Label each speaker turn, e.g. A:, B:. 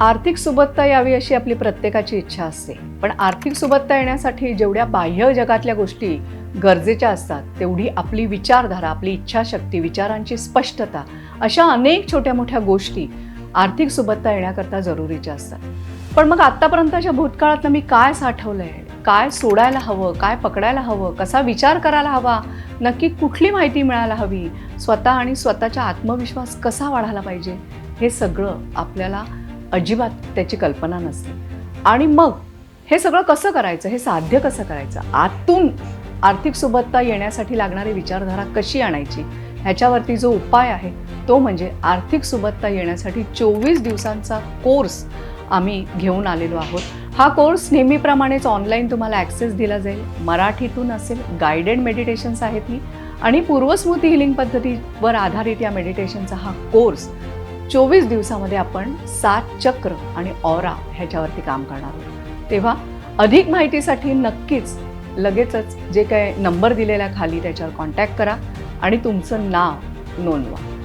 A: आर्थिक सुबत्ता यावी अशी आपली प्रत्येकाची इच्छा असते. पण आर्थिक सुबत्ता येण्यासाठी जेवढ्या बाह्य जगातल्या गोष्टी गरजेच्या असतात तेवढी आपली विचारधारा आपली इच्छाशक्ती विचारांची स्पष्टता अशा अनेक छोट्या मोठ्या गोष्टी आर्थिक सुबत्ता येण्याकरता जरुरीच्या असतात. पण मग आत्तापर्यंतच्या भूतकाळातनं मी काय साठवलंय? काय सोडायला हवं? काय पकडायला हवं? कसा विचार करायला हवा? नक्की कुठली माहिती मिळायला हवी? स्वतः आणि स्वतःचा आत्मविश्वास कसा वाढायला पाहिजे? हे सगळं आपल्याला अजिबात त्याची कल्पना नसते. आणि मग हे सगळं कसं करायचं? हे साध्य कसं करायचं? आतून आर्थिक सुबत्ता येण्यासाठी लागणारी विचारधारा कशी आणायची? ह्याच्यावरती जो उपाय आहे तो म्हणजे आर्थिक सुबत्ता येण्यासाठी चोवीस दिवसांचा कोर्स आम्ही घेऊन आलेलो आहोत. हा कोर्स नेहमीप्रमाणेच ऑनलाईन तुम्हाला ॲक्सेस दिला जाईल. मराठीतून असेल गायडेड मेडिटेशन्स आहेत ही. आणि पूर्वस्मृती हिलिंग पद्धतीवर आधारित या मेडिटेशनचा हा कोर्स चोवीस दिवसामध्ये आपण सात चक्र आणि ऑरा ह्याच्यावरती काम करणार आहोत. तेव्हा अधिक माहितीसाठी नक्कीच लगेचच जे काय नंबर दिलेला खाली त्याच्यावर कॉन्टॅक्ट करा आणि तुमचं नाव नोंदवा.